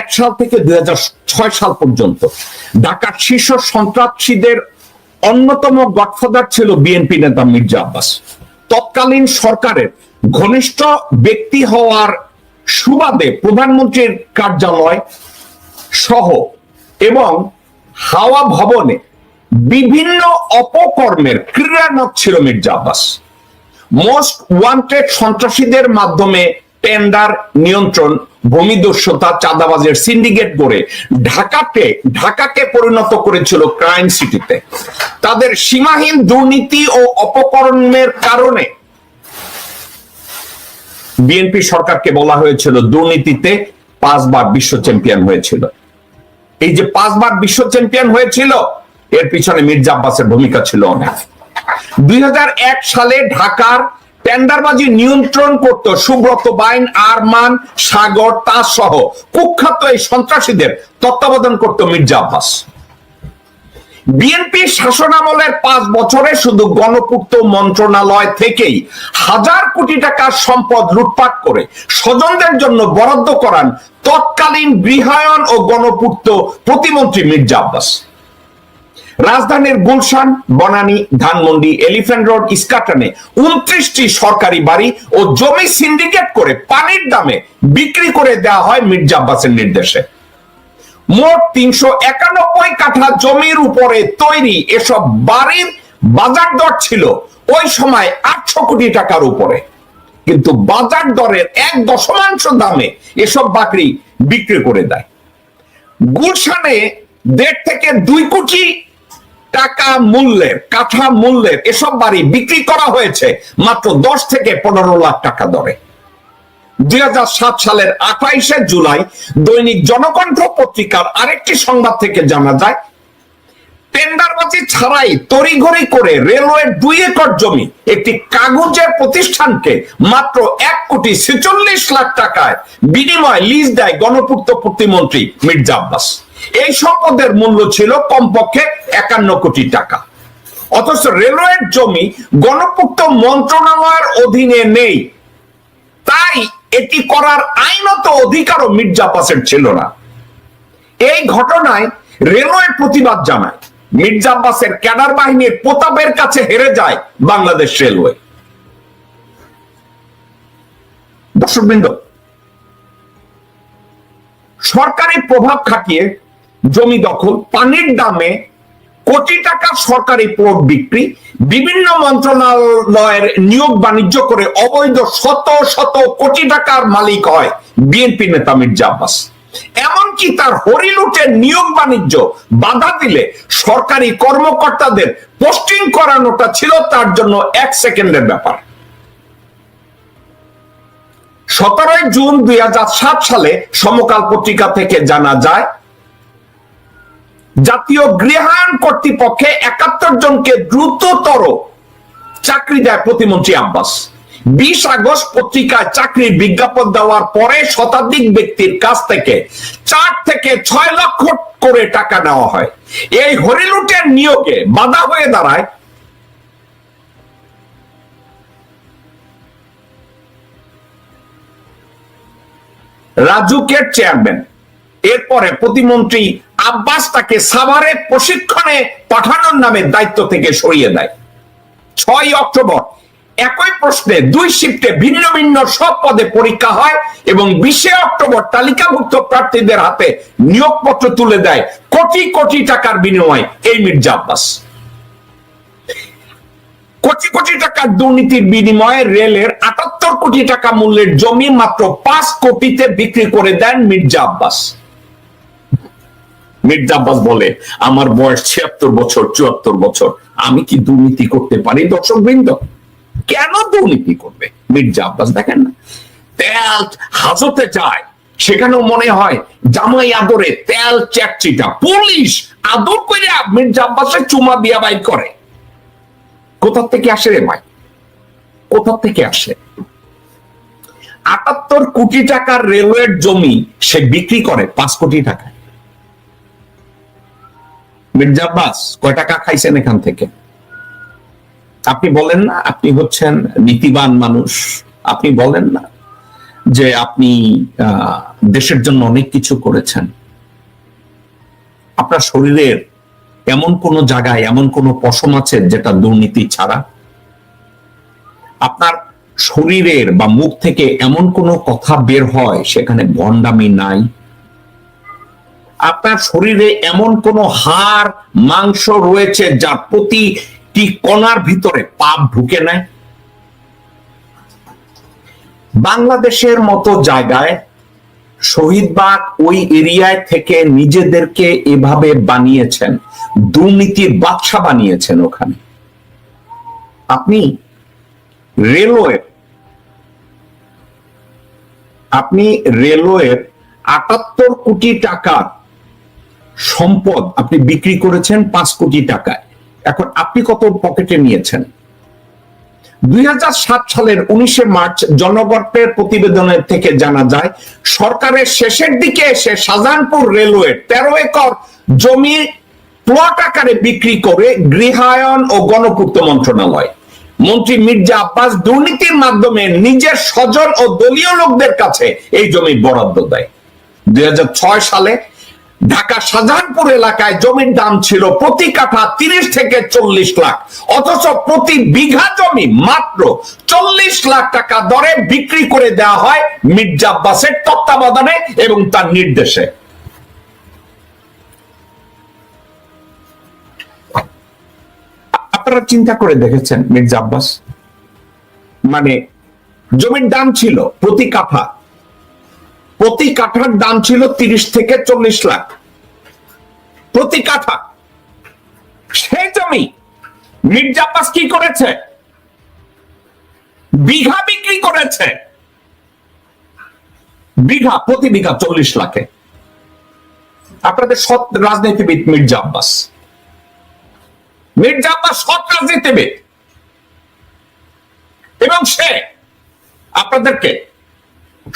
এক সাল থেকে দুই ছয় সাল পর্যন্ত ঢাকার শীর্ষ সন্ত্রাসীদের অন্যতম গডফাদার ছিল বিএনপি নেতা মির্জা আব্বাস। তৎকালীন সরকারের ঘনিষ্ঠ ব্যক্তি হওয়ার সুবাদে প্রধানমন্ত্রীর কার্যালয় সহ এবং হাওয়া ভবনে বিভিন্ন অপকর্মের ক্রীড়ানক ছিল মির্জা আব্বাস। মোস্ট ওয়ান্টেড সন্ত্রাসীদের মাধ্যমে টেন্ডার নিয়ন্ত্রণ ভূমিদস্যতা চাঁদাবাজের সিন্ডিকেট করে ঢাকাকে ঢাকাকে পরিণত করেছিল ক্রাইম সিটিতে তাদের সীমাহীন দুর্নীতি ও অপকর্মের কারণে বিএনপি সরকারকে বলা হয়েছিল, দুর্নীতিতে পাঁচবার বিশ্ব চ্যাম্পিয়ন হয়েছিল। এই যে পাঁচবার বিশ্ব চ্যাম্পিয়ন হয়েছিল, এর পিছনে মির্জা আব্বাসের ভূমিকা ছিল অনেক। দুই হাজার এক সালে ঢাকার টেন্ডারবাজি নিয়ন্ত্রণ করত সুব্রত বাইন, আরমান, সাগর তাজ সহ। কুখ্যাত এই সন্ত্রাসীদের তত্ত্বাবধান করত মির্জা আব্বাস। বিএনপি শাসনামলের পাঁচ বছরে শুধু গণপূর্ত মন্ত্রণালয় থেকেই হাজার কোটি টাকার সম্পদ লুটপাট করে স্বজনদের জন্য বরাদ্দ করান তৎকালীন গৃহায়ন ও গণপূর্ত প্রতিমন্ত্রী মির্জা আব্বাস। রাজধানীর গুলশান, বনানী, ধানমন্ডি, এলিফ্যান্ট রোড, ইস্কাটনে উনত্রিশটি সরকারি বাড়ি ও জমি সিন্ডিকেট করে পানির দামে বিক্রি করে দেওয়া হয় মির্জা আব্বাসের নির্দেশে। মোট তিনশো একানব্বই কাঠা জমির উপরে তৈরি এসব বাড়ির বাজার দর ছিল ওই সময় আটশো কোটি টাকার উপরে। কিন্তু বাজার দরের এক দশমাংশ দামে এসব বাকরি বিক্রি করে দেয়। গুলশানে দেড় থেকে দুই কোটি টাকা মূল্যের কাঠা মূল্যের এসব বাড়ি বিক্রি করা হয়েছে মাত্র দশ থেকে পনেরো লাখ টাকা দরে। দুই সালের আঠাইশে জুলাই দৈনিক জনকণ্ঠ পত্রিকার আরেকটি সংবাদ থেকে জানা যায়, টেন্ডারবাজি ছাড়াই তড়িঘড়ি করে রেলওয়ের দুই একর জমি একটি কাগজের প্রতিষ্ঠানকে মাত্র এক কোটি ছেচল্লিশ লাখ টাকায় বিনিময় লিজ দেয় গণপূর্ত প্রতিমন্ত্রী মির্জা আব্বাস। এই সম্পদের মূল্য ছিল কমপক্ষে একান্ন কোটি টাকা। অথচ রেলওয়ের জমি গণপূর্ত মন্ত্রণালয়ের অধীনে নেই। তাই এটি করার আইনত অধিকারও মির্জা আব্বাসের ছিল না। এই ঘটনায় রেলওয়ে প্রতিবাদ জানায়। মির্জা আব্বাসের ক্যাডার বাহিনীর প্রতাপের কাছে হেরে যায় বাংলাদেশ রেলওয়ে। দর্শকবৃন্দ, সরকারি প্রভাব খাটিয়ে জমি দখল, পানির দামে কোটি টাকা সরকারি প্লট বিক্রি, বিভিন্ন মন্ত্রণালয়ের নিয়োগ বাণিজ্য করে অবৈধ শত শত কোটি টাকার মালিক হয় বিএনপি নেতা মির্জা আব্বাস। এমনকি তার হরিলুটের নিয়োগ বাণিজ্য বাধা দিলে সরকারি কর্মকর্তাদের পোস্টিং করানোটা ছিল তার জন্য এক সেকেন্ডের ব্যাপার। সতেরোই জুন দুই হাজার সাত সালে সমকাল পত্রিকা থেকে জানা যায় জাতীয় গৃহায়ণ কর্তৃপক্ষে একাত্তর জনকে দ্রুততর চাকরি দেয় প্রতিমন্ত্রী আব্বাস। বিশ আগস্ট পত্রিকায় চাকরির বিজ্ঞাপন দেওয়ার পরে শতাধিক ব্যক্তির কাছ থেকে চার থেকে ছয় লক্ষ করে টাকা নেওয়া হয়। এই হরিলুটের নিয়োগে বাধা হয়ে দাঁড়ায় রাজুকের চেয়ারম্যান এরপরে প্রতিমন্ত্রী আব্বাস তাকে সাভারে প্রশিক্ষণে পাঠানোর নামে দায়িত্ব থেকে সরিয়ে দেয়। ছয় অক্টোবর, একই প্রশ্নে দুই শিফটে ভিন্ন ভিন্ন সব পদে পরীক্ষা হয় এবং বিশে অক্টোবর তালিকাভুক্ত প্রার্থীদের হাতে নিয়োগপত্র তুলে দেয় কোটি কোটি টাকার বিনিময় এই মির্জা আব্বাস। কোটি কোটি টাকার দুর্নীতির বিনিময়ে রেলের আটাত্তর কোটি টাকা মূল্যের জমি মাত্র পাঁচ কোটিতে বিক্রি করে দেন মির্জা আব্বাস। মির্জা আব্বাস বলে, আমার বয়স ছিয়াত্তর বছর, চুয়াত্তর বছর। আমি কি দুর্নীতি করতে পারি? দর্শক বৃন্দ কেন দুর্নীতি করবে? মির্জা আব্বাস দেখেন না। তেল হাজতে যায় সেখানেও মনে হয় জামাই আদরে তেল চ্যাকচিটা। পুলিশ আদর করে মির্জা আব্বাসের চুমা দিয়া বাইর করে। কোথা থেকে আসে রে ভাই? কোথা থেকে আসে? আটাত্তর কোটি টাকার রেলওয়ের জমি সে বিক্রি করে পাঁচ কোটি টাকায়। মির্জা আব্বাস কয় টাকা খাইছেন এখান থেকে? আপনি বলেন না, আপনি হচ্ছেন নীতিবান মানুষ। আপনি বলেন না যে আপনি দেশের জন্য অনেক কিছু করেছেন। আপনার শরীরের এমন কোন জায়গায়, এমন কোন পশম আছে যেটা দুর্নীতি ছাড়া? আপনার শরীরের বা মুখ থেকে এমন কোন কথা বের হয় সেখানে ভণ্ডামি নাই? আপনার শরীরে এমন কোন হাড়, মাংস রয়েছে যার প্রতিটি কণার ভিতরে পাপ ঢুকে নেয়? বাংলাদেশের মতো জায়গায় শহীদবাগ ওই এরিয়ায় থেকে নিজেদেরকে এভাবে বানিয়েছেন, দুর্নীতির বাদশা বানিয়েছেন ওখানে। আপনি রেলওয়ে, আপনি রেলওয়ের আটাত্তর কোটি টাকার সম্পদ আপনি বিক্রি করেছেন পাঁচ কোটি টাকায়। এখন আপনি কত পকেটে নিয়েছেন? দুই সালের উনিশে মার্চ জনগণের প্রতিবেদনের থেকে জানা যায়, সরকারের শেষের দিকে এসে শাহজাহানপুর রেলওয়ে তেরো একর জমি প্লট আকারে বিক্রি করে গৃহায়ন ও গণপূর্ত মন্ত্রণালয়। মন্ত্রী মির্জা আব্বাস দুর্নীতির মাধ্যমে নিজের স্বজন ও দলীয় লোকদের কাছে এই জমি বরাদ্দ দেয়। দুই হাজার ছয় সালে ঢাকা শাহজাহানপুর এলাকায় জমির দাম ছিল প্রতি কাঠা তিরিশ থেকে চল্লিশ লাখ। অথচ প্রতি বিঘা জমি মাত্র চল্লিশ লাখ টাকা দরে বিক্রি করে দেওয়া হয় মির্জা আব্বাসের তত্ত্বাবধানে এবং তার নির্দেশে। আপনারা চিন্তা করে দেখেছেন মির্জা আব্বাস? মানে জমির দাম ছিল প্রতি কাঠা প্রতি কাঠার দাম ছিল তিরিশ থেকে চল্লিশ লাখ। প্রতি কাঠা। সেই জমি মির্জা আব্বাস কি করেছে? বিঘা বিক্রি করেছে। বিঘা, প্রতি বিঘা চল্লিশ লাখে। আপনাদের সৎ রাজনীতিবিদ মির্জা আব্বাস। মির্জা আব্বাস সৎ রাজনীতিবিদ। এবং সে আপনাদেরকে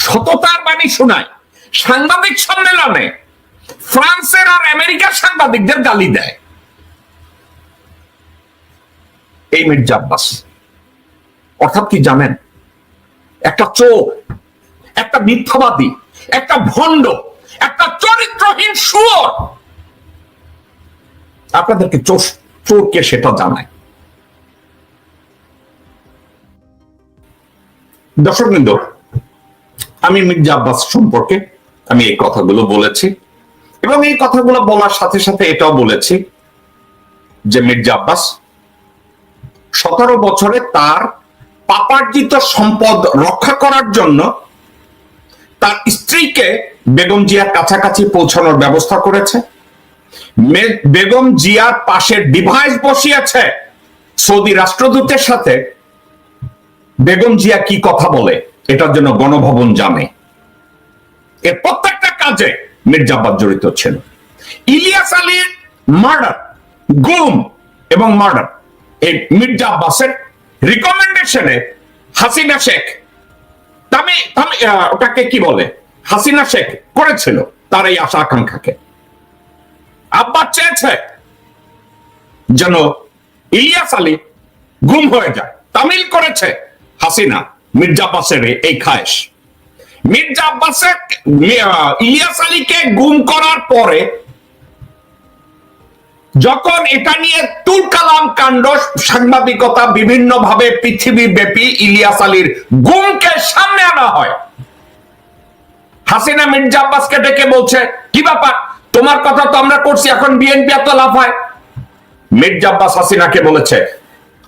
সততার বাণী শোনায়, সাংবাদিক সম্মেলনে ফ্রান্সের আর আমেরিকার সাংবাদিকদের গালি দেয়। এই মির্জা আব্বাস। অর্থাৎ কি জানেন? একটা চোর, একটা মিথ্যাবাদী, একটা ভণ্ড, একটা চরিত্রহীন সুর আপনাদেরকে চোর, চোরকে সেটা জানায়। দর্শক বৃন্দ আমি মির্জা আব্বাস সম্পর্কে আমি এই কথাগুলো বলেছি। এবং এই কথাগুলো বলার সাথে সাথে এটাও বলেছি যে মির্জা আব্বাস সতেরো বছরে তার পাপার্জিত সম্পদ রক্ষা করার জন্য তার স্ত্রীকে বেগম জিয়ার কাছাকাছি পৌঁছানোর ব্যবস্থা করেছে। বেগম জিয়ার পাশে ডিভাইস বসিয়েছে সৌদি রাষ্ট্রদূতের সাথে। বেগম জিয়া কি কথা বলে? এটার জন্য গণভবন জানে এর প্রত্যেকটা কাজে মির্জা আব্বাস জড়িত ছিল ইলিয়াস আলীর মার্ডার, গুম এবং মার্ডার এই মির্জা আব্বাসের রিকমেন্ডেশনে হাসিনা শেখ, তামি তামি ওটাকে কি বলে? হাসিনা শেখ করেছিল তার এই আশা আকাঙ্ক্ষাকে। আব্বাস চেয়েছে যেন ইলিয়াস আলী গুম হয়ে যায়। তামিল করেছে হাসিনা। মির্জা আব্বাসের এই খায়েশ। মির্জা আব্বাসের ইলিয়াস আলীকে গুম করার পরে যখন এটা নিয়ে তুল কালাম কাণ্ড, সাংবাদিকতা বিভিন্ন ভাবে পৃথিবী ব্যাপী ইলিয়াস আলীর গুমকে সামনে আনা হয়। হাসিনা মির্জা আব্বাসকে ডেকে বলছে, কি ব্যাপার? তোমার কথা তো আমরা করছি, এখন বিএনপি এত লাফায়? মির্জা আব্বাস হাসিনাকে বলেছে,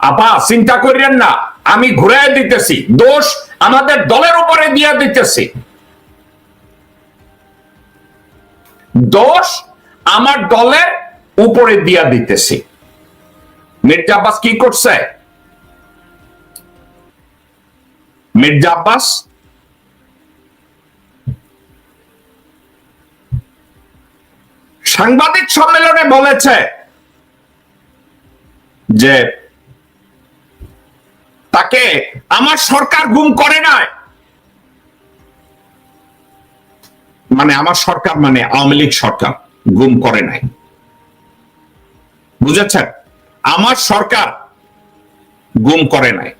আপা, চিন্তা করিলেন না আমি ঘুরাই দিতেছি, দোষ আমাদের দলের উপরে দিয়ে দিতেছি। দোষ আমার দলের উপরে দিয়া দিতেছি। মির্জা আব্বাস কি করছে? মির্জা আব্বাস সাংবাদিক সম্মেলনে বলেছে যে তাকে আমার সরকার গুম করে নাই। মানে আমার সরকার মানে আওয়ামী লীগ সরকার গুম করে নাই। বুঝেছেন? আমার সরকার গুম করে নাই।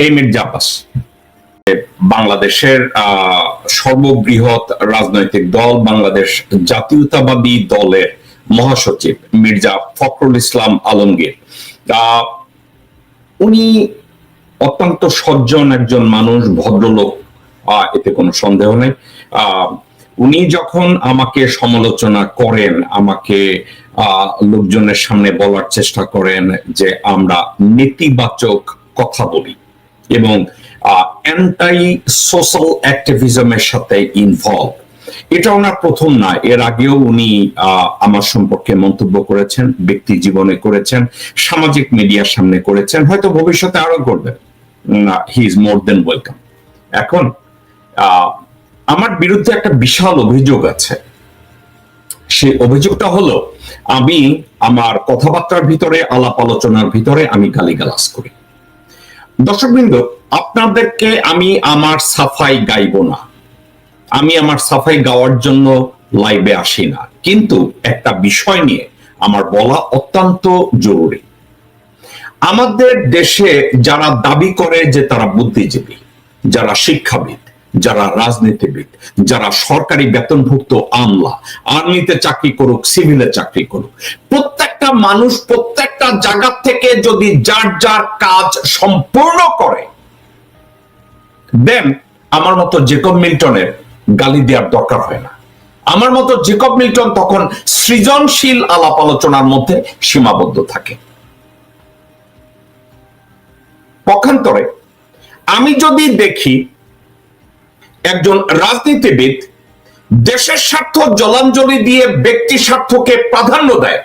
এই মির্জা আব্বাস। বাংলাদেশের সর্ববৃহৎ রাজনৈতিক দল বাংলাদেশ জাতীয়তাবাদী দলের মহাসচিব মির্জা ফখরুল ইসলাম আলমগীর। উনি অত্যন্ত সজ্জন একজন মানুষ, ভদ্রলোক এতে কোনো সন্দেহ নেই। উনি যখন আমাকে সমালোচনা করেন, আমাকে লোকজনের সামনে বলার চেষ্টা করেন যে আমরা নেতিবাচক কথা বলি এবং অ্যান্টাই সোশ্যাল অ্যাক্টিভিজমের সাথে ইনভলভ এটা ওনার প্রথম না, এর আগেও উনি আমার সম্পর্কে মন্তব্য করেছেন, ব্যক্তি জীবনে করেছেন, সামাজিক মিডিয়ার সামনে করেছেন, হয়তো ভবিষ্যতে আরও করবেন। He is more then welcome এখন আমার বিরুদ্ধে একটা বিশাল অভিযোগ আছে। সেই অভিযোগটা হলো, আমি আমার কথাবার্তার ভিতরে, আলাপ আলোচনার ভিতরে আমি গালিগালাজ করি। দর্শকবৃন্দ, আপনাদেরকে আমি আমার সাফাই গাইব না। আমি আমার সাফাই গাওয়ার জন্য লাইভে আসি না। কিন্তু একটা বিষয় নিয়ে আমার বলা অত্যন্ত জরুরি। আমাদের দেশে যারা দাবি করে যে তারা বুদ্ধিজীবী, যারা শিক্ষাবিদ, যারা রাজনীতিবিদ, যারা সরকারি বেতনভুক্ত আমলা, আর্মিতে চাকরি করুক, সিভিলে চাকরি করুক, প্রত্যেকটা মানুষ প্রত্যেকটা জায়গা থেকে যদি যার যার কাজ সম্পূর্ণ করে, দেন আমার মতো জেকব মিল্টনের গালি দেওয়ার দরকার হয় না। আমার মতো জেকব মিল্টন তখন সৃজনশীল আলাপ আলোচনার মধ্যে সীমাবদ্ধ থাকে। পক্ষান্তরে আমি যদি দেখি একজন রাজনীতিবিদ দেশের স্বার্থ জলাঞ্জলি দিয়ে ব্যক্তি স্বার্থকে প্রাধান্য দেয়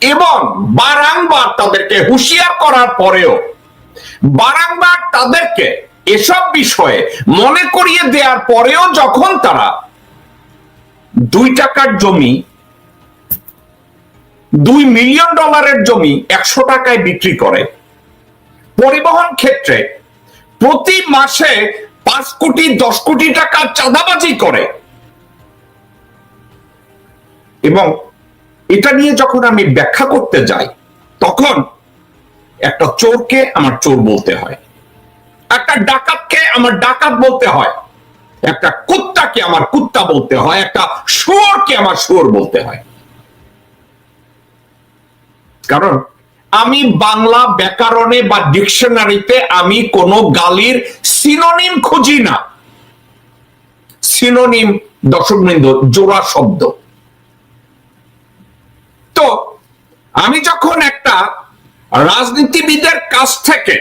এবং বারংবার তাদেরকে হুঁশিয়ার করার পরেও বারংবার তাদেরকে এসব বিষয়ে মনে করিয়ে দেওয়ার পরেও যখন তারা দুই টাকার জমি, দুই মিলিয়ন ডলারের জমি একশো টাকায় বিক্রি করে, পরিবহন ক্ষেত্রে প্রতি মাসে পাঁচ কোটি, দশ কোটি টাকা চাঁদাবাজি করে। এবং এটা নিয়ে যখন আমি ব্যাখ্যা করতে যাই, তখন একটা চোরকে আমার চোর বলতে হয়। একটা ডাকাতকে আমার ডাকাত বলতে হয়, একটা কুত্তাকে আমার কুত্তা বলতে হয়, একটা শুয়োরকে আমার শুয়োর বলতে হয়। কারণ আমি বাংলা ব্যাকরণে বা ডিকশনারিতে আমি কোনো গালির সিনোনিম খুঁজি না। সিনোনিম দর্শকবৃন্দ, জোড়া শব্দ। তো আমি যখন একটা রাজনীতিবিদের কাছ থেকে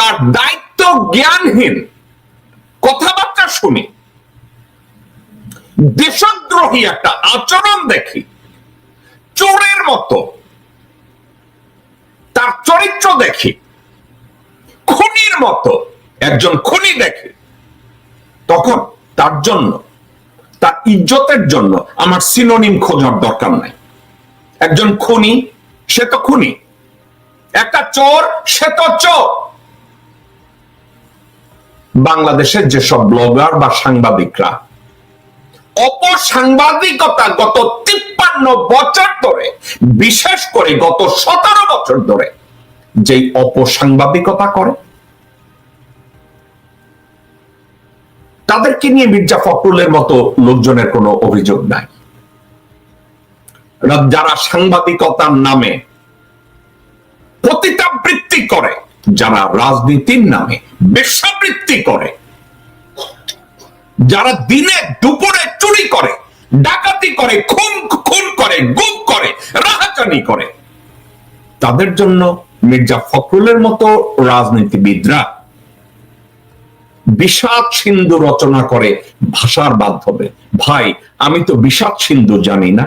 তার দায়িত্ব জ্ঞানহীন। কথাবার্তা শুনি। দেশদ্রোহী একটা আচরণ দেখি। চোরের মতো। তার চরিত্র দেখি। খুনির মতো। একজন খুনি দেখি। তখন তার জন্য, তার ইজ্জতের জন্য আমার সিনোনিম খোঁজার দরকার নাই। একজন খুনি, সে তো খুনি। একটা চোর, সে তো চোর। বাংলাদেশের যেসব ব্লগার বা সাংবাদিকরা অপসাংবাদিকতা গত তিপ্পান্ন বছর ধরে, বিশেষ করে গত সতেরো বছর ধরে, যেই অপসাংবাদিকতা করে। তাদেরকে নিয়ে মির্জা ফখরুলের মতো লোকজনের কোনো অভিযোগ নাই। যারা সাংবাদিকতার নামে পতিতাবৃত্তি যারা রাজনীতির নামে বেশ্যাবৃত্তি করে, যারা দিনে দুপুরে চুরি করে, ডাকাতি করে, খুন খুন করে, গুম করে, রাহাজানি করে, তাদের জন্য মির্জা ফখরুলের মতো রাজনীতিবিদরা বিষাদ সিন্ধু রচনা করে ভাষার মাধ্যমে, ভাই, আমি তো বিষাদ সিন্ধু জানি না।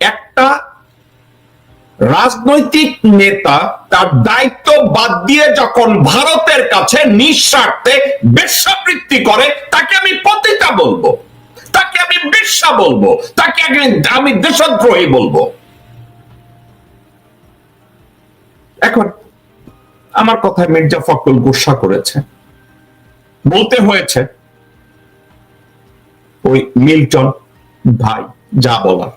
একটা রাজনৈতিক নেতা তার দায়িত্ব বাদ দিয়ে যখন ভারতের কাছে নিঃস্বার্থে বেশ্যাবৃত্তি করে, তাকে আমি পতিতা বলব। তাকে আমি বেশ্যা বলব। তাকে আমি- দেশদ্রোহী বলব। এখন আমার কথায় মির্জা ফখরুল গুসা করেছে। বলতে হয়েছে, ওই মিল্টন ভাই, যা বলার।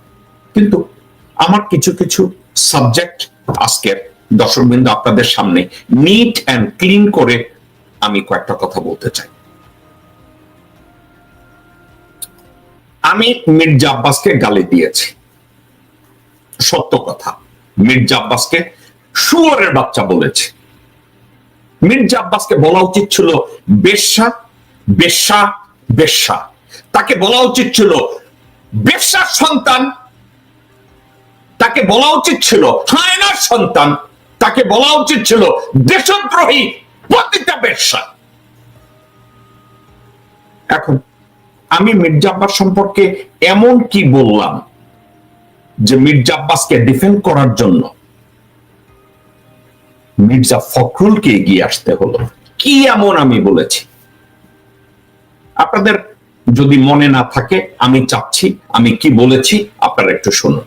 কিন্তু আমার কিছু কিছু সাবজেক্ট আজকের দর্শকবৃন্দ আপনাদের সামনে নিট অ্যান্ড ক্লিন করে আমি কয়েকটা কথা বলতে চাই। আমি মির্জা আব্বাসকে গালি দিয়েছি। সত্য কথা। মির্জা আব্বাসকে শুয়োরের বাচ্চা বলেছে। মির্জা আব্বাসকে বলা উচিত ছিল বেশ্যা বেশ্যা বেশ্যা। তাকে বলা উচিত ছিল বেশ্যার সন্তান তাকে বলা উচিত ছিল হায়নার সন্তান। তাকে বলা উচিত ছিল দেশদ্রোহী পতিতা বেশ্যা। এখন, আমি মির্জা আব্বাস সম্পর্কে এমন কি বললাম যে মির্জা আব্বাসকে ডিফেন্ড করার জন্য মির্জা ফখরুলকে এগিয়ে আসতে হলো? কি এমন আমি বলেছি? আপনাদের যদি মনে না থাকে, আমি চাচ্ছি, আমি কি বলেছি, আপনারা একটু শুনুন।